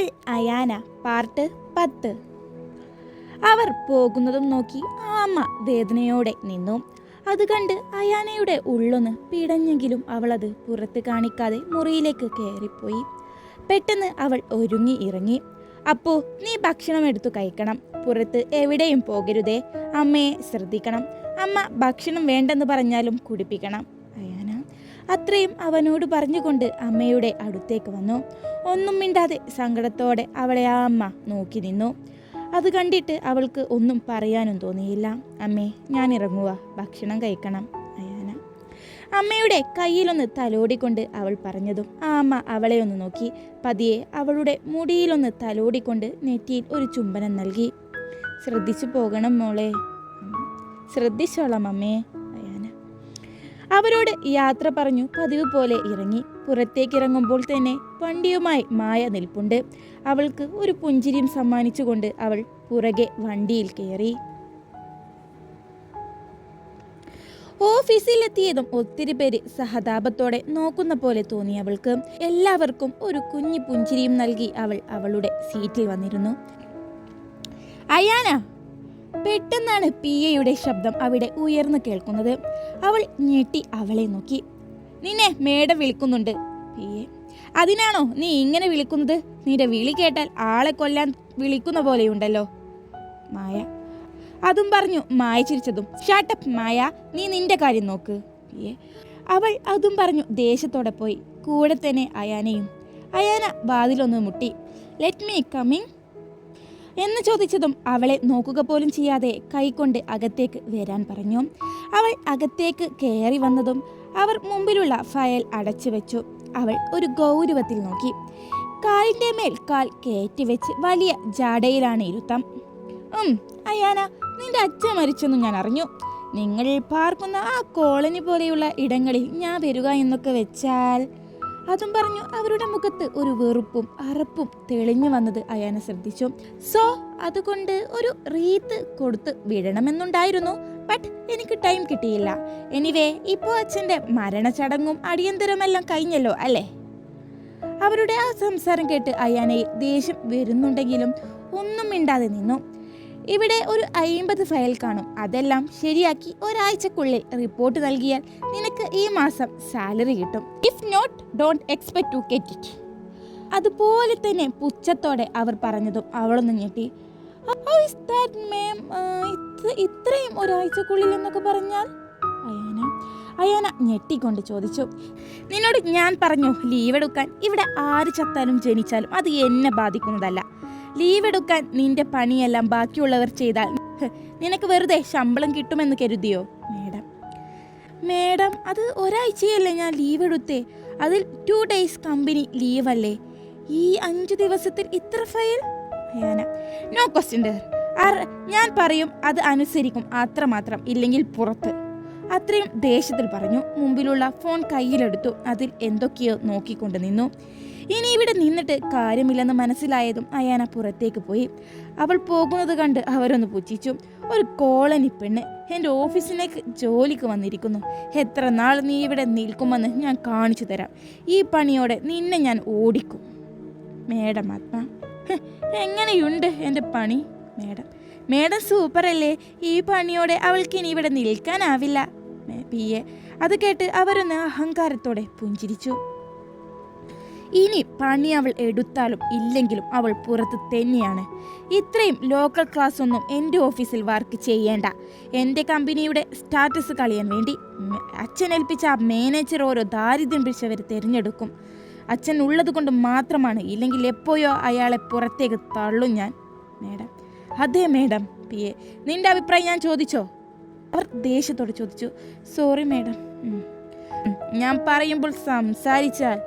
അവൾ അയാന പാർട്ട് പത്ത്. അവർ പോകുന്നതും നോക്കി ആമ്മ വേദനയോടെ നിന്നു. അത് കണ്ട് അയാനയുടെ ഉള്ളൊന്ന് പിടഞ്ഞെങ്കിലും അവൾ അത് പുറത്ത് കാണിക്കാതെ മുറിയിലേക്ക് കയറിപ്പോയി. പെട്ടെന്ന് അവൾ ഒരുങ്ങി ഇറങ്ങി. അപ്പോ നീ ഭക്ഷണം എടുത്തു കഴിക്കണം. പുറത്ത് എവിടെയും പോകരുതേ. അമ്മയെ ശ്രദ്ധിക്കണം. അമ്മ ഭക്ഷണം വേണ്ടെന്ന് പറഞ്ഞാലും കുടിപ്പിക്കണം. അത്രയും അവനോട് പറഞ്ഞുകൊണ്ട് അമ്മയുടെ അടുത്തേക്ക് വന്നു. ഒന്നും മിണ്ടാതെ സങ്കടത്തോടെ അവളെ ആ അമ്മ നോക്കി നിന്നു. അത് കണ്ടിട്ട് അവൾക്ക് ഒന്നും പറയാനും തോന്നിയില്ല. അമ്മേ ഞാൻ ഇറങ്ങുക ഭക്ഷണം കഴിക്കണം അയാന. അമ്മയുടെ കയ്യിലൊന്ന് തലോടിക്കൊണ്ട് അവൾ പറഞ്ഞതും ആ അമ്മ അവളെ ഒന്ന് നോക്കി. പതിയെ അവളുടെ മുടിയിലൊന്ന് തലോടിക്കൊണ്ട് നെറ്റിയിൽ ഒരു ചുംബനം നൽകി. ശ്രദ്ധിച്ചു പോകണം മോളെ. ശ്രദ്ധിച്ചോളാം അമ്മേ. അവരോട് യാത്ര പറഞ്ഞു പതിവ് പോലെ ഇറങ്ങി. പുറത്തേക്ക് ഇറങ്ങുമ്പോൾ തന്നെ വണ്ടിയുമായി മായ നിൽപ്പുണ്ട്. അവൾക്ക് ഒരു പുഞ്ചിരിയും സമ്മാനിച്ചുകൊണ്ട് അവൾ പുറകെ വണ്ടിയിൽ കയറി. ഓഫീസിലെത്തിയതും ഒത്തിരി പേര് സഹതാപത്തോടെ നോക്കുന്ന പോലെ തോന്നി അവൾക്ക്. എല്ലാവർക്കും ഒരു കുഞ്ഞു പുഞ്ചിരിയും നൽകി അവൾ അവളുടെ സീറ്റിൽ വന്നിരുന്നു. അയാന പെട്ടെന്നാണ് പി എയുടെ ശബ്ദം അവിടെ ഉയർന്നു കേൾക്കുന്നത്. അവൾ ഞെട്ടി അവളെ നോക്കി. നിന്നെ മേഡം വിളിക്കുന്നുണ്ട്. അതിനാണോ നീ ഇങ്ങനെ വിളിക്കുന്നത്? നിന്റെ വിളി കേട്ടാൽ ആളെ കൊല്ലാൻ വിളിക്കുന്ന പോലെയുണ്ടല്ലോ. മായ. അതും പറഞ്ഞു മായ ചിരിച്ചതും. ഷാട്ടപ്പ് മായ. നീ നിന്റെ കാര്യം നോക്ക്. അവൾ അതും പറഞ്ഞു ദേഷ്യത്തോടെ പോയി. കൂടെ തന്നെ അയാനയും. അയാന വാതിലൊന്ന് മുട്ടി. ലെറ്റ് മീ കമ്മിങ് എന്ന് ചോദിച്ചതും അവളെ നോക്കുക പോലും ചെയ്യാതെ കൈകൊണ്ട് അകത്തേക്ക് വരാൻ പറഞ്ഞു. അവൾ അകത്തേക്ക് കയറി വന്നതും അവർ മുമ്പിലുള്ള ഫയൽ അടച്ചു വെച്ചു. അവൾ ഒരു ഗൗരവത്തിൽ നോക്കി. കാലിന്റെ മേൽ കാൽ കയറ്റി വെച്ച് വലിയ ജാടയിലാണ് ഇരുത്തം. ഉം അയാന നിന്റെ അച്ഛൻ മരിച്ചെന്ന് ഞാൻ അറിഞ്ഞു. നിങ്ങൾ പാർക്കുന്ന ആ കോളനി പോലെയുള്ള ഇടങ്ങളിൽ ഞാൻ വരിക എന്നൊക്കെ വെച്ചാൽ? അതും പറഞ്ഞു അവരുടെ മുഖത്ത് ഒരു വെറുപ്പും അറപ്പും തെളിഞ്ഞു വന്നത് അയാന ശ്രദ്ധിച്ചു. സോ അതുകൊണ്ട് ഒരു റീത്ത് കൊടുത്ത് വിടണമെന്നുണ്ടായിരുന്നു. ബട്ട് എനിക്ക് ടൈം കിട്ടിയില്ല. എനിവേ ഇപ്പോൾ അച്ഛന്റെ മരണചടങ്ങും അടിയന്തരമെല്ലാം കഴിഞ്ഞല്ലോ അല്ലേ? അവരുടെ ആ സംസാരം കേട്ട് അയാനയിൽ ദേഷ്യം വരുന്നുണ്ടെങ്കിലും ഒന്നും മിണ്ടാതെ നിന്നു. ഇവിടെ ഒരു അയിമ്പത് ഫയൽ കാണും. അതെല്ലാം ശരിയാക്കി ഒരാഴ്ചക്കുള്ളിൽ റിപ്പോർട്ട് നൽകിയാൽ നിനക്ക് ഈ മാസം സാലറി കിട്ടും. If not don't expect to get it അതുപോലെ തന്നെ പുച്ഛത്തോടെ അവർ പറഞ്ഞതും അവളൊന്ന് ഞെട്ടി. "How is that, ma'am? ഇത് ഇത്രയും ഒരാഴ്ചക്കുള്ളിൽ എന്നൊക്കെ പറഞ്ഞാൽ? അയാന അയാന ഞെട്ടിക്കൊണ്ട് ചോദിച്ചു. നിന്നോട് ഞാൻ പറഞ്ഞു ലീവ് എടുക്കാൻ. ഇവിടെ ആര് ചത്താലും ജനിച്ചാലും അത് എന്നെ ബാധിക്കുന്നതല്ല. ലീവ് എടുക്കാൻ നിന്റെ പണിയെല്ലാം ബാക്കിയുള്ളവർ ചെയ്താൽ നിനക്ക് വെറുതെ ശമ്പളം കിട്ടുമെന്ന് കരുതിയോ? മേഡം. മേഡം അത് ഒരാഴ്ചയല്ലേ ഞാൻ ലീവ് എടുത്തേ? അതിൽ ടു ഡേയ്സ് കമ്പനി ലീവല്ലേ ഈ അഞ്ചു ദിവസത്തിൽ ഇത്ര ഫയൽ അയാന നോ ക്വസ്റ്റ്യൻ ഞാൻ പറയും അത് അനുസരിക്കും അത്രമാത്രം ഇല്ലെങ്കിൽ പുറത്ത്. അത്രയും ദേഷ്യത്തിൽ പറഞ്ഞു. മുമ്പിലുള്ള ഫോൺ കയ്യിലെടുത്തു. അതിൽ എന്തൊക്കെയോ നോക്കിക്കൊണ്ട് നിന്നു. ഇനി ഇവിടെ നിന്നിട്ട് കാര്യമില്ലെന്ന് മനസ്സിലായതും അയാന പുറത്തേക്ക് പോയി. അവൾ പോകുന്നത് കണ്ട് അവരൊന്ന് പുച്ഛിച്ചു. ഒരു കോളനി പെണ്ണ് എന്റെ ഓഫീസിലേക്ക് ജോലിക്ക് വന്നിരിക്കുന്നു. എത്ര നാൾ നീ ഇവിടെ നിൽക്കുമെന്ന് ഞാൻ കാണിച്ചു തരാം. ഈ പണിയോടെ നിന്നെ ഞാൻ ഓടിക്കും. മേഡം ആത്മ. എങ്ങനെയുണ്ട് എന്റെ പണി? മേഡം. മേഡം സൂപ്പറല്ലേ. ഈ പണിയോടെ അവൾക്ക് ഇനി ഇവിടെ നിൽക്കാനാവില്ല. P A. അത് കേട്ട് അവരൊന്ന് അഹങ്കാരത്തോടെ പുഞ്ചിരിച്ചു. ഇനി പണി അവൾ എടുത്താലും ഇല്ലെങ്കിലും അവൾ പുറത്ത് തന്നെയാണ്. ഇത്രയും ലോക്കൽ ക്ലാസ് ഒന്നും എന്റെ ഓഫീസിൽ വർക്ക് ചെയ്യേണ്ട. എന്റെ കമ്പനിയുടെ സ്റ്റാറ്റസ് കളയാൻ വേണ്ടി അച്ഛനേൽപ്പിച്ച ആ മാനേജർ ഓരോ ദാരിദ്ര്യം പിടിച്ചവർ തിരഞ്ഞെടുക്കും. അച്ഛൻ ഉള്ളത് കൊണ്ട് മാത്രമാണ്. ഇല്ലെങ്കിൽ എപ്പോഴോ അയാളെ പുറത്തേക്ക് തള്ളും ഞാൻ. മേഡം. അതെ മേഡം. പി. എ. നിന്റെ അഭിപ്രായം ഞാൻ ചോദിച്ചോ? അവർ ദേഷ്യത്തോടെ ചോദിച്ചു. Sorry madam. ഞാൻ പറയുമ്പോൾ സംസാരിച്ചാൽ.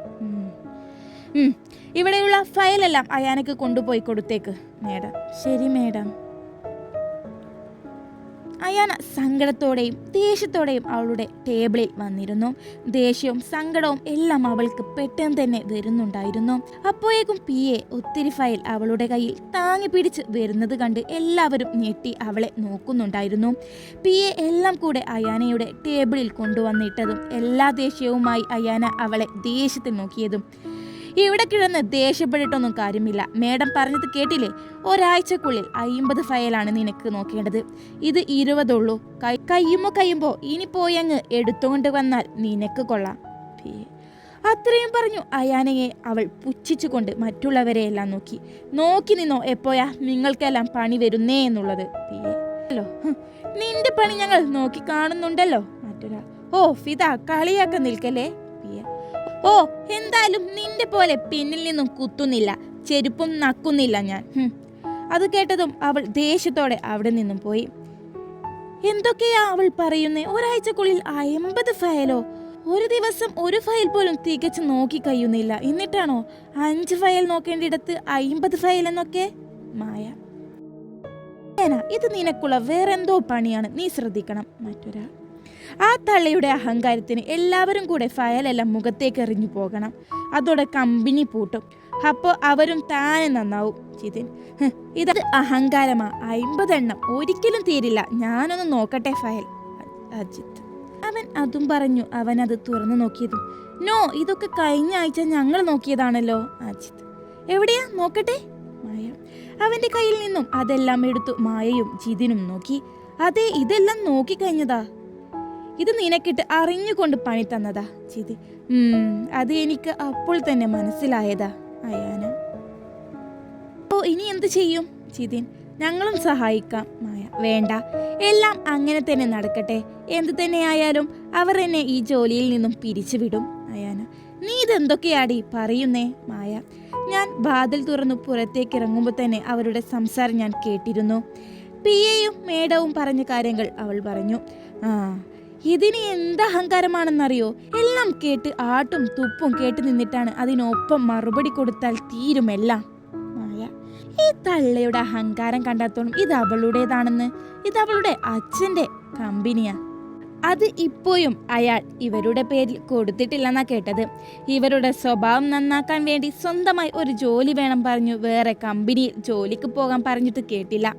ഇവിടെയുള്ള ഫയലെല്ലാം അയാനക്ക് കൊണ്ടുപോയി കൊടുത്തേക്ക് മേഡം. ശരി മേഡം. അയാന സങ്കടത്തോടെയും ദേഷ്യത്തോടെയും അവളുടെ ടേബിളിൽ വന്നിരുന്നു. ദേഷ്യവും സങ്കടവും എല്ലാം അവൾക്ക് പെട്ടെന്ന് തന്നെ വരുന്നുണ്ടായിരുന്നു. അപ്പോഴേക്കും പി എ ഒത്തിരി ഫയൽ അവളുടെ കയ്യിൽ താങ്ങി പിടിച്ച് വരുന്നത് കണ്ട് എല്ലാവരും ഞെട്ടി അവളെ നോക്കുന്നുണ്ടായിരുന്നു. പി എ എല്ലാം കൂടെ അയാനയുടെ ടേബിളിൽ കൊണ്ടുവന്നിട്ടതും എല്ലാ ദേഷ്യവുമായി അയാന അവളെ ദേഷ്യത്തിൽ നോക്കിയതും ഇവിടെ കിടന്ന് ദേഷ്യപ്പെട്ടിട്ടൊന്നും കാര്യമില്ല. മേഡം പറഞ്ഞത് കേട്ടില്ലേ? ഒരാഴ്ചക്കുള്ളിൽ അയിമ്പത് ഫയലാണ് നിനക്ക് നോക്കേണ്ടത്. ഇത് ഇരുപതുള്ളൂ. കൈ കയ്യുമ്പോ കയ്യുമ്പോ ഇനി പോയി അങ്ങ് എടുത്തുകൊണ്ട് വന്നാൽ നിനക്ക് കൊള്ളാം. അത്രയും പറഞ്ഞു അയാനയെ അവൾ പുച്ഛിച്ചുകൊണ്ട് മറ്റുള്ളവരെയെല്ലാം നോക്കി. നോക്കി നിന്നോ എപ്പോയാ? നിങ്ങൾക്കെല്ലാം പണി വരുന്നേ എന്നുള്ളത്. നിന്റെ പണി ഞങ്ങൾ നോക്കി കാണുന്നുണ്ടല്ലോ. മറ്റൊരാൾ ഓ ഫിത കളിയാക്ക നിൽക്കല്ലേ. ഓ എന്തായാലും നിന്റെ പോലെ പിന്നിൽ നിന്നും കുത്തുന്നില്ല ചെരുപ്പും നക്കുന്നില്ല ഞാൻ. അത് കേട്ടതും അവൾ ദേഷ്യത്തോടെ അവിടെ നിന്നും പോയി. എന്തൊക്കെയാ അവൾ പറയുന്നേ? ഒരാഴ്ചക്കുള്ളിൽ അമ്പത് ഫയലോ? ഒരു ദിവസം ഒരു ഫയൽ പോലും തികച്ചു നോക്കി കഴിയുന്നില്ല. എന്നിട്ടാണോ അഞ്ച് ഫയൽ നോക്കേണ്ടിടത്ത് അയിമ്പത് ഫയൽ എന്നൊക്കെ? മായ. ഇത് നിനക്കുള്ള വേറെന്തോ പണിയാണ്. നീ ശ്രദ്ധിക്കണം. മറ്റൊരാൾ ആ തള്ളയുടെ അഹങ്കാരത്തിന് എല്ലാവരും കൂടെ ഫയലെല്ലാം മുഖത്തേക്ക് എറിഞ്ഞു പോകണം. അതോടെ കമ്പനി പൂട്ടും. അപ്പോൾ അവരും താനെ നന്നാവും. ചിതിൻ "ഹ്, ഇത് അഹങ്കാരമാ. അയിമ്പതെണ്ണം. ഒരിക്കലും തീരില്ല. ഞാനൊന്ന് നോക്കട്ടെ ഫയൽ. അജിത്ത് അവൻ അതും പറഞ്ഞു. അവൻ അത് തുറന്നു നോക്കിയതും നോ ഇതൊക്കെ കഴിഞ്ഞ ആഴ്ച ഞങ്ങൾ നോക്കിയതാണല്ലോ. അജിത്ത് എവിടെയാ? നോക്കട്ടെ. മായ അവന്റെ കയ്യിൽ നിന്നും അതെല്ലാം എടുത്തു മായയും ജിതിനും നോക്കി. അതെ ഇതെല്ലാം നോക്കിക്കഴിഞ്ഞതാ ഇത് നിനക്കിട്ട് അറിഞ്ഞുകൊണ്ട് പണി തന്നതാ ചിതി. ഉം അത് എനിക്ക് അപ്പോൾ തന്നെ മനസ്സിലായതാ അയാന. ഓ ഇനി എന്ത് ചെയ്യും? ചിതിൻ. ഞങ്ങളും സഹായിക്കാം മായ. വേണ്ട. എല്ലാം അങ്ങനെ തന്നെ നടക്കട്ടെ. എന്ത് തന്നെയായാലും അവർ എന്നെ ഈ ജോലിയിൽ നിന്നും പിരിച്ചുവിടും അയാന. നീ ഇതെന്തൊക്കെയാടി പറയുന്നേ മായ? ഞാൻ വാതിൽ തുറന്നു പുറത്തേക്ക് ഇറങ്ങുമ്പോൾ തന്നെ അവരുടെ സംസാരം ഞാൻ കേട്ടിരുന്നു. പി. എയും മേഡവും പറഞ്ഞ കാര്യങ്ങൾ അവൾ പറഞ്ഞു. ആ ഇതിന് എന്ത് അഹങ്കാരമാണെന്നറിയോ? എല്ലാം കേട്ട് ആട്ടും തുപ്പും കേട്ട് നിന്നിട്ടാണ് അതിനൊപ്പം മറുപടി കൊടുത്താൽ തീരുമെല്ലാം. ഈ തള്ളയുടെ അഹങ്കാരം കണ്ടാത്തോളും ഇത് അവളുടേതാണെന്ന്. ഇത് അവളുടെ അച്ഛന്റെ കമ്പനിയാ. അത് ഇപ്പോഴും അയാൾ ഇവരുടെ പേരിൽ കൊടുത്തിട്ടില്ലെന്നാ കേട്ടത്. ഇവരുടെ സ്വഭാവം നന്നാക്കാൻ വേണ്ടി സ്വന്തമായി ഒരു ജോലി വേണം പറഞ്ഞു വേറെ കമ്പനിയിൽ ജോലിക്ക് പോകാൻ പറഞ്ഞിട്ട് കേട്ടില്ല.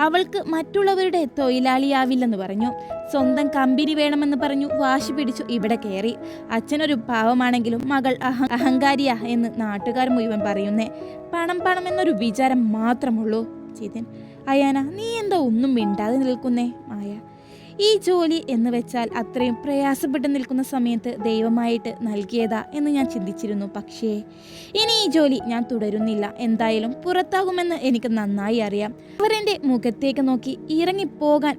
അവൾക്ക് മറ്റുള്ളവരുടെ തൊഴിലാളിയാവില്ലെന്ന് പറഞ്ഞു. സ്വന്തം കമ്പനി വേണമെന്ന് പറഞ്ഞു വാശി പിടിച്ചു ഇവിടെ കയറി. അച്ഛനൊരു പാവമാണെങ്കിലും മകൾ അഹ അഹങ്കാരിയാ എന്ന് നാട്ടുകാർ മുഴുവൻ പറയുന്നേ. പണം പണം എന്നൊരു വിചാരം മാത്രമുള്ളൂ. ചേതൻ അയാന നീ എന്താ ഒന്നും മിണ്ടാതെ നിൽക്കുന്നേ. ഈ ജോലി എന്ന് വെച്ചാൽ അത്രയും പ്രയാസപ്പെട്ട് നിൽക്കുന്ന സമയത്ത് ദൈവമായിട്ട് നൽകിയതാ എന്ന് ഞാൻ ചിന്തിച്ചിരുന്നു. പക്ഷേ ഇനി ഈ ജോലി ഞാൻ തുടരുന്നില്ല. എന്തായാലും പുറത്താകുമെന്ന് എനിക്ക് നന്നായി അറിയാം. അവരെന്റെ മുഖത്തേക്ക് നോക്കി ഇറങ്ങിപ്പോകാൻ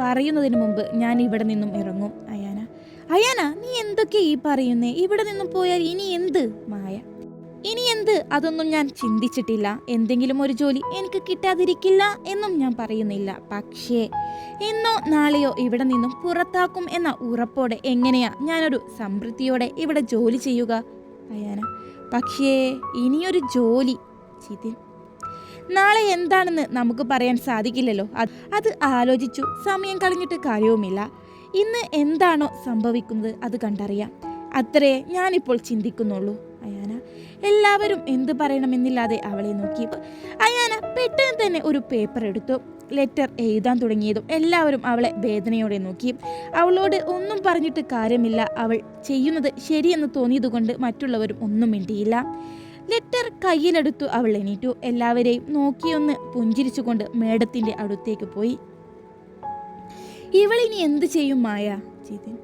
പറയുന്നതിന് മുമ്പ് ഞാൻ ഇവിടെ നിന്നും ഇറങ്ങും. അയാന അയാന നീ എന്തൊക്കെ ഈ പറയുന്നേ? ഇവിടെ നിന്നും പോയാൽ ഇനി എന്ത്? മായ ഇനി എന്ത്? അതൊന്നും ഞാൻ ചിന്തിച്ചിട്ടില്ല. എന്തെങ്കിലും ഒരു ജോലി എനിക്ക് കിട്ടാതിരിക്കില്ല എന്നും ഞാൻ പറയുന്നില്ല. പക്ഷേ ഇന്നോ നാളെയോ ഇവിടെ നിന്നും പുറത്താക്കും എന്ന ഉറപ്പോടെ എങ്ങനെയാ ഞാനൊരു സമൃദ്ധിയോടെ ഇവിടെ ജോലി ചെയ്യുക? അയാന പക്ഷേ ഇനിയൊരു ജോലി. ചിതിൻ നാളെ എന്താണെന്ന് നമുക്ക് പറയാൻ സാധിക്കില്ലല്ലോ. അത് അത് ആലോചിച്ചു. സമയം കളഞ്ഞിട്ട് കാര്യവുമില്ല. ഇന്ന് എന്താണോ സംഭവിക്കുന്നത് അത് കണ്ടറിയാം. അത്രേ ഞാനിപ്പോൾ ചിന്തിക്കുന്നുള്ളൂ. അയാന എല്ലാവരും എന്ത് പറയണമെന്നില്ലാതെ അവളെ നോക്കി. അയാന പെട്ടെന്ന് തന്നെ ഒരു പേപ്പർ എടുത്തു. ലെറ്റർ എഴുതാൻ തുടങ്ങിയതും എല്ലാവരും അവളെ വേദനയോടെ നോക്കി. അവളോട് ഒന്നും പറഞ്ഞിട്ട് കാര്യമില്ല. അവൾ ചെയ്യുന്നത് ശരിയെന്ന് തോന്നിയതുകൊണ്ട് മറ്റുള്ളവരും ഒന്നും മിണ്ടിയില്ല. ലെറ്റർ കയ്യിലെടുത്തു അവൾ എണീറ്റു. എല്ലാവരെയും നോക്കിയൊന്ന് പുഞ്ചിരിച്ചുകൊണ്ട് മേഡത്തിന്റെ അടുത്തേക്ക് പോയി. ഇവളിനി എന്ത് ചെയ്യും മായ? ജിതിൻ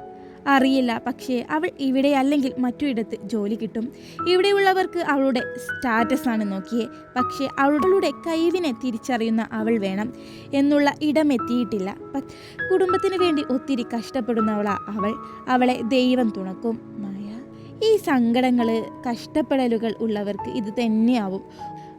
അറിയില്ല. പക്ഷേ അവൾ ഇവിടെ അല്ലെങ്കിൽ മറ്റൊരിടത്ത് ജോലി കിട്ടും. ഇവിടെയുള്ളവർക്ക് അവളുടെ സ്റ്റാറ്റസ് ആണ് നോക്കിയേ. പക്ഷേ അവളുടെ കഴിവിനെ തിരിച്ചറിയുന്ന അവൾ വേണം എന്നുള്ള ഇടമെത്തിയിട്ടില്ല. കുടുംബത്തിന് വേണ്ടി ഒത്തിരി കഷ്ടപ്പെടുന്നവളാണ് അവൾ. അവളെ ദൈവം തുണക്കും. മായ ഈ സങ്കടങ്ങൾ കഷ്ടപ്പെടലുകൾ ഉള്ളവർക്ക് ഇത് തന്നെയാവും.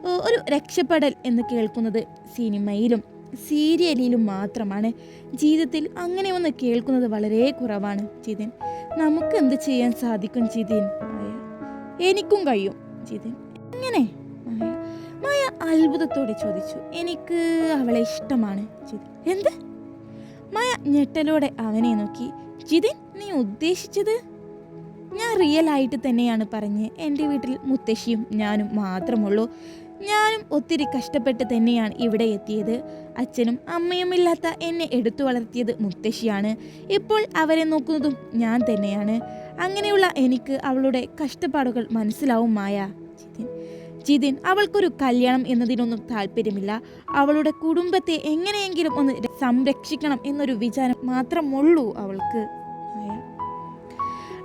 ഒരു രക്ഷപ്പെടൽ എന്ന് കേൾക്കുന്നത് സിനിമയിലും സീരിയലിലും മാത്രമാണ്. ജീവിതത്തിൽ അങ്ങനെ ഒന്ന് കേൾക്കുന്നത് വളരെ കുറവാണ് ജിതിൻ. നമുക്ക് എന്ത് ചെയ്യാൻ സാധിക്കും ജിതിൻ? മായ എനിക്കും കഴിയും ജിതിൻ. എങ്ങനെ? മായ മായ അത്ഭുതത്തോടെ ചോദിച്ചു. എനിക്ക് അവളെ ഇഷ്ടമാണ് ജിതിൻ. എന്ത്? മായ ഞെട്ടലോടെ അവനെ നോക്കി. ജിതിൻ നീ ഉദ്ദേശിച്ചത്? ഞാൻ റിയൽ ആയിട്ട് തന്നെയാണ് പറഞ്ഞ്. എന്റെ വീട്ടിൽ മുത്തശ്ശിയും ഞാനും മാത്രമുള്ളൂ. ഞാനും ഒത്തിരി കഷ്ടപ്പെട്ട് തന്നെയാണ് ഇവിടെ എത്തിയത്. അച്ഛനും അമ്മയും ഇല്ലാത്ത എന്നെ എടുത്തു വളർത്തിയത് മുത്തശ്ശിയാണ്. ഇപ്പോൾ അവരെ നോക്കുന്നതും ഞാൻ തന്നെയാണ്. അങ്ങനെയുള്ള എനിക്ക് അവളുടെ കഷ്ടപ്പാടുകൾ മനസ്സിലാവും മായ. ജിതിൻ ജിതിൻ അവൾക്കൊരു കല്യാണം എന്നതിനൊന്നും താല്പര്യമില്ല. അവളുടെ കുടുംബത്തെ എങ്ങനെയെങ്കിലും ഒന്ന് സംരക്ഷിക്കണം എന്നൊരു വിചാരം മാത്രമുള്ളൂ അവൾക്ക്.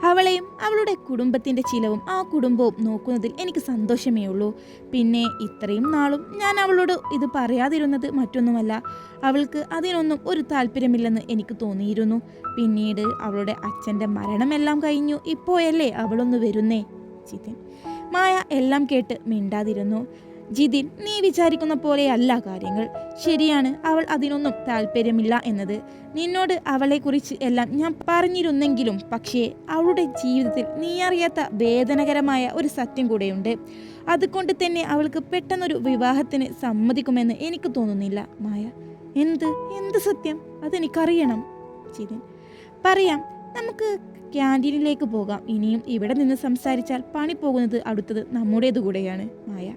അവളെയും അവളുടെ കുടുംബത്തിന്റെ ചിലവും ആ കുടുംബവും നോക്കുന്നതിൽ എനിക്ക് സന്തോഷമേ ഉള്ളൂ. പിന്നെ ഇത്രയും നാളും ഞാൻ അവളോട് ഇത് പറയാതിരുന്നത് മറ്റൊന്നുമല്ല. അവൾക്ക് അതിനൊന്നും ഒരു താല്പര്യമില്ലെന്ന് എനിക്ക് തോന്നിയിരുന്നു. പിന്നീട് അവളുടെ അച്ഛന്റെ മരണമെല്ലാം കഴിഞ്ഞു. ഇപ്പോയല്ലേ അവളൊന്ന് വരുന്നേ? ചിതൻ മായ എല്ലാം കേട്ട് മിണ്ടാതിരുന്നു. ജിതിൻ നീ വിചാരിക്കുന്ന പോലെയല്ല കാര്യങ്ങൾ. ശരിയാണ് അവൾ അതിനൊന്നും താല്പര്യമില്ല എന്നത്. നിന്നോട് അവളെക്കുറിച്ച് എല്ലാം ഞാൻ പറഞ്ഞിരുന്നെങ്കിലും പക്ഷേ അവളുടെ ജീവിതത്തിൽ നീ അറിയാത്ത വേദനകരമായ ഒരു സത്യം കൂടെയുണ്ട്. അതുകൊണ്ട് തന്നെ അവൾക്ക് പെട്ടെന്നൊരു വിവാഹത്തിന് സമ്മതിക്കുമെന്ന് എനിക്ക് തോന്നുന്നില്ല മായ. എന്ത്? എന്ത് സത്യം? അതെനിക്കറിയണം ജിതിൻ. പറയാം നമുക്ക് ക്യാന്റീനിലേക്ക് പോകാം. ഇനിയും ഇവിടെ നിന്ന് സംസാരിച്ചാൽ പണി പോകുന്നത് അടുത്തത് നമ്മുടേത് കൂടെയാണ് മായ.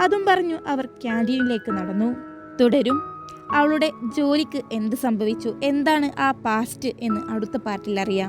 അതും പറഞ്ഞു അവർ ക്യാന്റീനിലേക്ക് നടന്നു. തുടരും. അവളുടെ ജോലിക്ക് എന്ത് സംഭവിച്ചു? എന്താണ് ആ പാസ്റ്റ് എന്ന് അടുത്ത പാർട്ടിൽ അറിയാം.